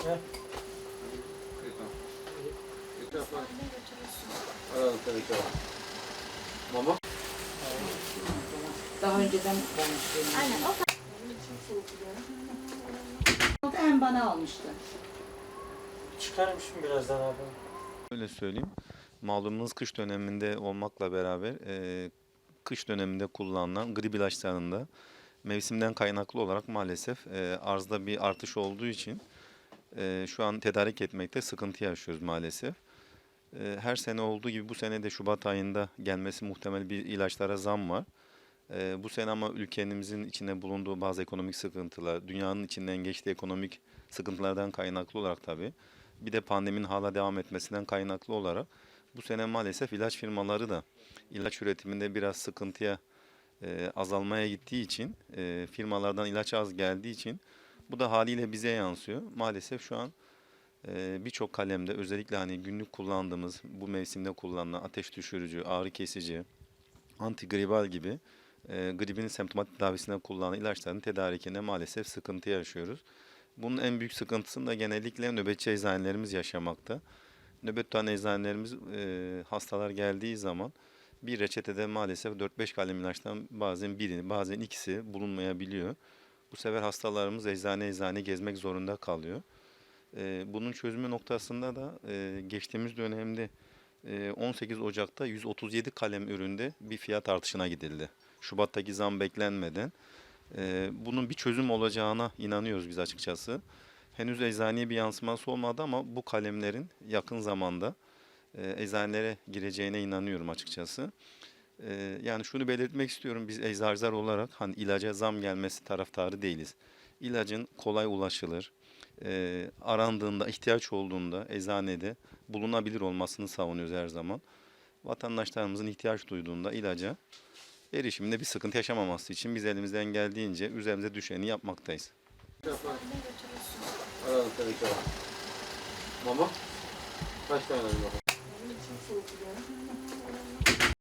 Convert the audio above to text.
He? Mama? Daha önceden. Aynen o O da en bana almıştı. Çıkarmışım birazdan abi. Öyle söyleyeyim. Malumunuz kış döneminde olmakla beraber e, kış döneminde kullanılan grip ilaçlarında mevsimden kaynaklı olarak maalesef e, arzda bir artış olduğu için e, şu an tedarik etmekte sıkıntı yaşıyoruz maalesef. E, her sene olduğu gibi bu sene de Şubat ayında gelmesi muhtemel bir ilaçlara zam var. E, bu sene ama ülkemizin içinde bulunduğu bazı ekonomik sıkıntılar, dünyanın içinden geçtiği ekonomik sıkıntılardan kaynaklı olarak tabii bir de pandeminin hala devam etmesinden kaynaklı olarak bu sene maalesef ilaç firmaları da ilaç üretiminde biraz sıkıntıya e, azalmaya gittiği için e, firmalardan ilaç az geldiği için bu da haliyle bize yansıyor. Maalesef şu an e, birçok kalemde özellikle hani günlük kullandığımız bu mevsimde kullanılan ateş düşürücü, ağrı kesici, antigribal gibi e, gribin semptomatik tedavisinde kullanılan ilaçların tedarikinde maalesef sıkıntı yaşıyoruz. Bunun en büyük sıkıntısını da genellikle nöbetçi eczanelerimiz yaşamakta. Nöbet tutan eczanelerimiz e, hastalar geldiği zaman bir reçetede maalesef 4-5 kalem ilaçtan bazen birini bazen ikisi bulunmayabiliyor. Bu sefer hastalarımız eczane eczane gezmek zorunda kalıyor. E, bunun çözümü noktasında da e, geçtiğimiz dönemde e, 18 Ocak'ta 137 kalem üründe bir fiyat artışına gidildi. Şubat'taki zam beklenmeden. Ee, bunun bir çözüm olacağına inanıyoruz biz açıkçası. Henüz eczaneye bir yansıması olmadı ama bu kalemlerin yakın zamanda e, eczanelere gireceğine inanıyorum açıkçası. Ee, yani şunu belirtmek istiyorum biz eczacılar olarak hani ilaca zam gelmesi taraftarı değiliz. İlacın kolay ulaşılır, e, arandığında, ihtiyaç olduğunda eczanede bulunabilir olmasını savunuyoruz her zaman. Vatandaşlarımızın ihtiyaç duyduğunda ilaca erişiminde bir sıkıntı yaşamaması için biz elimizden geldiğince üzerimize düşeni yapmaktayız. Mama? Kaç tane alayım baba?